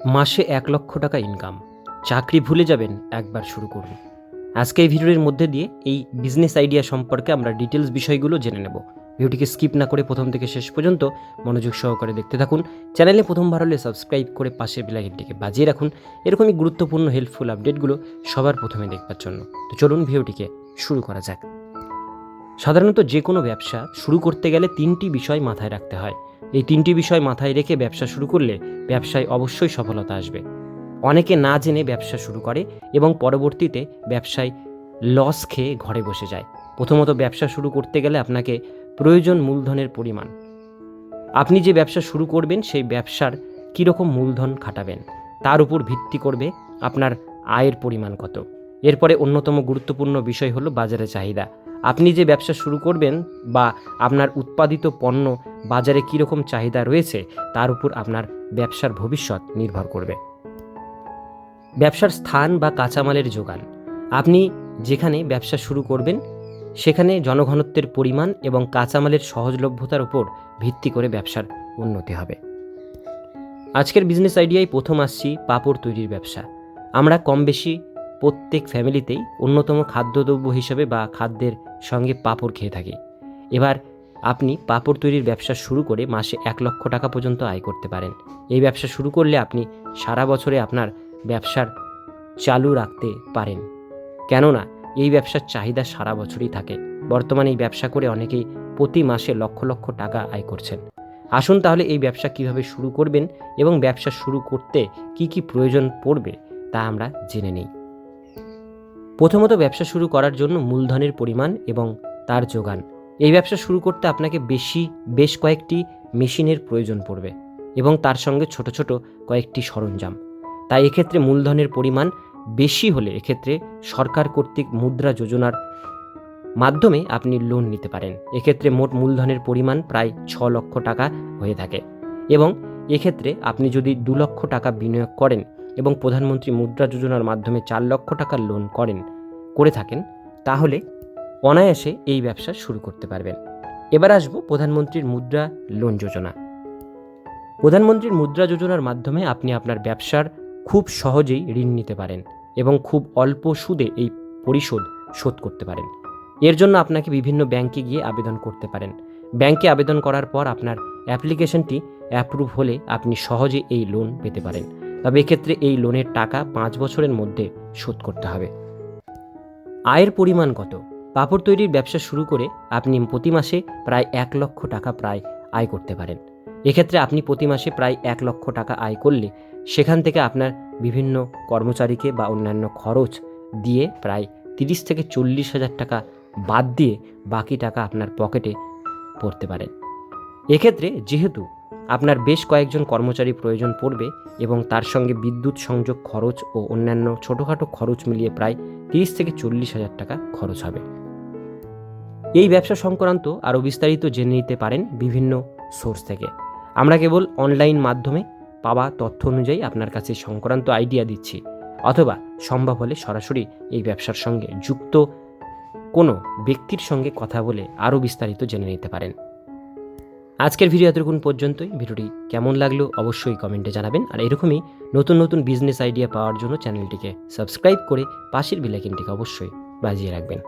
মাসে এক লক্ষ টাকা ইনকাম চাকরি ভুলে যাবেন, একবার শুরু করুন। আজকে এই ভিডিওর মধ্যে দিয়ে এই বিজনেস আইডিয়া সম্পর্কে আমরা ডিটেলস বিষয়গুলো জেনে নেব। ভিডিওটিকে স্কিপ না করে প্রথম থেকে শেষ পর্যন্ত মনোযোগ সহকারে দেখতে থাকুন। চ্যানেলে প্রথমবার হলে সাবস্ক্রাইব করে পাশে বেলাইকনটিকে বাজিয়ে রাখুন। এরকমই গুরুত্বপূর্ণ হেল্পফুল আপডেটগুলো সবার প্রথমে দেখবার জন্য। তো চলুন ভিডিওটিকে শুরু করা যাক। সাধারণত যে কোনো ব্যবসা শুরু করতে গেলে তিনটি বিষয় মাথায় রাখতে হয়। এই তিনটি বিষয় মাথায় রেখে ব্যবসা শুরু করলে ব্যবসায় অবশ্যই সফলতা আসবে। অনেকে না জেনে ব্যবসা শুরু করে এবং পরবর্তীতে ব্যবসায় লস খেয়ে ঘরে বসে যায়। প্রথমত ব্যবসা শুরু করতে গেলে আপনাকে প্রয়োজন মূলধনের পরিমাণ। আপনি যে ব্যবসা শুরু করবেন সেই ব্যবসার কীরকম মূলধন খাটাবেন, তার উপর ভিত্তি করবে আপনার আয়ের পরিমাণ কত। এরপরে অন্যতম গুরুত্বপূর্ণ বিষয় হলো বাজারে চাহিদা। আপনি যে ব্যবসা শুরু করবেন বা আপনার উৎপাদিত পণ্য বাজারে কীরকম চাহিদা রয়েছে, তার উপর আপনার ব্যবসার ভবিষ্যৎ নির্ভর করবে। ব্যবসার স্থান বা কাঁচামালের যোগান। আপনি যেখানে ব্যবসা শুরু করবেন, সেখানে জনঘনত্বের পরিমাণ এবং কাঁচামালের সহজলভ্যতার উপর ভিত্তি করে ব্যবসার উন্নতি হবে। আজকের বিজনেস আইডিয়ায় প্রথম আসছি পাপড় তৈরির ব্যবসা। আমরা কম বেশি প্রত্যেক ফ্যামিলিতেই অন্যতম খাদ্যদ্রব্য হিসেবে বা খাদ্যের সঙ্গে পাপড় খেয়ে থাকি। এবার আপনি পাপড় তৈরির ব্যবসা শুরু করে মাসে এক লক্ষ টাকা পর্যন্ত আয় করতে পারেন। এই ব্যবসা শুরু করলে আপনি সারা বছরে আপনার ব্যবসার চালু রাখতে পারেন। কেননা, এই ব্যবসার চাহিদা সারা বছরই থাকে। বর্তমানে এই ব্যবসা করে অনেকেই প্রতি মাসে লক্ষ লক্ষ টাকা আয় করছেন। আসুন তাহলে এই ব্যবসা কীভাবে শুরু করবেন এবং ব্যবসা শুরু করতে কি কি প্রয়োজন পড়বে তা আমরা জেনে নিই। প্রথমত ব্যবসা শুরু করার জন্য মূলধনের পরিমাণ এবং তার যোগান। এই ব্যবসা শুরু করতে আপনাকে বেশি, বেশ কয়েকটি মেশিনের প্রয়োজন পড়বে এবং তার সঙ্গে ছোট ছোট কয়েকটি সরঞ্জাম। তাই এক্ষেত্রে মূলধনের পরিমাণ বেশি হলে এক্ষেত্রে সরকার কর্তৃক মুদ্রা যোজনার মাধ্যমে আপনি লোন নিতে পারেন। এক্ষেত্রে মোট মূলধনের পরিমাণ প্রায় ছ লক্ষ টাকা হয়ে থাকে এবং এক্ষেত্রে আপনি যদি দু লক্ষ টাকা বিনিয়োগ করেন এবং প্রধানমন্ত্রী মুদ্রা যোজনার মাধ্যমে চার লক্ষ টাকার লোন করেন, করে থাকেন, তাহলে অনায়াসে এই ব্যবসা শুরু করতে পারবেন। এবার আসব প্রধানমন্ত্রীর মুদ্রা লোন যোজনা। প্রধানমন্ত্রীর মুদ্রা যোজনার মাধ্যমে আপনি আপনার ব্যবসার খুব সহজেই ঋণ নিতে পারেন এবং খুব অল্প সুদে এই পরিশোধ শোধ করতে পারেন। এর জন্য আপনাকে বিভিন্ন ব্যাংকে গিয়ে আবেদন করতে পারেন। ব্যাংকে আবেদন করার পর আপনার অ্যাপ্লিকেশনটি অ্যাপ্রুভ হলে আপনি সহজে এই লোন পেতে পারেন। তবে এক্ষেত্রে এই লোনের টাকা পাঁচ বছরের মধ্যে শোধ করতে হবে। আয়ের পরিমাণ কত? পাপড় তৈরির ব্যবসা শুরু করে আপনি প্রতি মাসে প্রায় এক লক্ষ টাকা প্রায় আয় করতে পারেন। এক্ষেত্রে আপনি প্রতি মাসে প্রায় এক লক্ষ টাকা আয় করলে সেখান থেকে আপনার বিভিন্ন কর্মচারীকে বা অন্যান্য খরচ দিয়ে প্রায় তিরিশ থেকে চল্লিশ হাজার টাকা বাদ দিয়ে বাকি টাকা আপনার পকেটে পড়তে পারেন। এক্ষেত্রে যেহেতু আপনার বেশ কয়েকজন কর্মচারী প্রয়োজন পড়বে এবং তার সঙ্গে বিদ্যুৎ সংযোগ খরচ ও অন্যান্য ছোটোখাটো খরচ মিলিয়ে প্রায় তিরিশ থেকে চল্লিশ হাজার টাকা খরচ হবে। এই ব্যবসা সংক্রান্ত আরও বিস্তারিত জেনে নিতে পারেন বিভিন্ন সোর্স থেকে। আমরা কেবল অনলাইন মাধ্যমে পাওয়া তথ্য অনুযায়ী আপনার কাছে সংক্রান্ত আইডিয়া দিচ্ছি, অথবা সম্ভব হলে সরাসরি এই ব্যবসার সঙ্গে যুক্ত কোনো ব্যক্তির সঙ্গে কথা বলে আরও বিস্তারিত জেনে নিতে পারেন। আজকের ভিডিও এতটুকুন পর্যন্তই। ভিডিওটি কেমন লাগল অবশ্যই কমেন্টে জানাবেন। আর এরকমই নতুন নতুন বিজনেস আইডিয়া পাওয়ার জন্য চ্যানেলটিকে সাবস্ক্রাইব করে পাশের বিলাইকিনটিকে অবশ্যই বাজিয়ে রাখবেন।